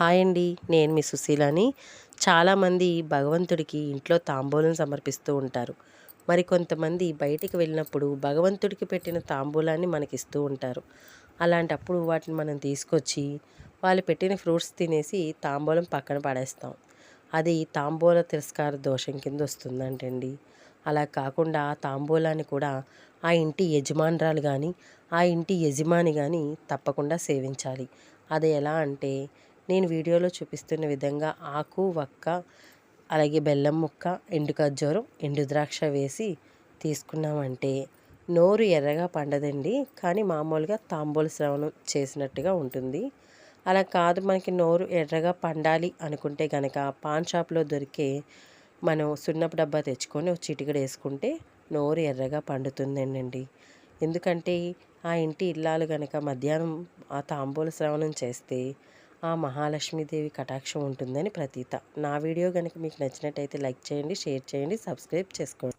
Hi అండి నేను మీ సుశీలని. చాలామంది భగవంతుడికి ఇంట్లో తాంబూలం సమర్పిస్తూ ఉంటారు. మరి కొంతమంది బయటికి వెళ్ళినప్పుడు భగవంతుడికి పెట్టిన తాంబూలాన్ని మనకి ఇస్తూ ఉంటారు. అలాంటప్పుడు వాటిని మనం తీసుకొచ్చి వాళ్ళు పెట్టిన ఫ్రూట్స్ తినేసి తాంబూలం పక్కన పడేస్తాం. అది తాంబూల తిరస్కార దోషం కింద వస్తుందంటండి. అలా కాకుండా ఆ తాంబూలాన్ని కూడా ఆ ఇంటి యజమానురాలు కానీ ఆ ఇంటి యజమాని కానీ తప్పకుండా సేవించాలి. అది ఎలా అంటే నేను వీడియోలో చూపిస్తున్న విధంగా ఆకు వక్క అలాగే బెల్లం ముక్క ఎండు ఖర్జూరం ఎండు ద్రాక్ష వేసి తీసుకున్నామంటే నోరు ఎర్రగా పండదండి. కానీ మామూలుగా తాంబూల శ్రవణం చేసినట్టుగా ఉంటుంది. అలా కాదు మనకి నోరు ఎర్రగా పండాలి అనుకుంటే కనుక పాన్ షాప్లో దొరికే మనం సున్నపు డబ్బా తెచ్చుకొని ఒక చిటికడ వేసుకుంటే నోరు ఎర్రగా పండుతుందండి ఎందుకంటే ఆ ఇంటి ఇల్లాలు కనుక మధ్యాహ్నం ఆ తాంబూల శ్రవణం చేస్తే ఆ మహాలక్ష్మీదేవి కటాక్షం ఉంటుందని ప్రతీత. నా వీడియో కనుక మీకు నచ్చినట్టయితే లైక్ చేయండి షేర్ చేయండి సబ్స్క్రైబ్ చేసుకోండి.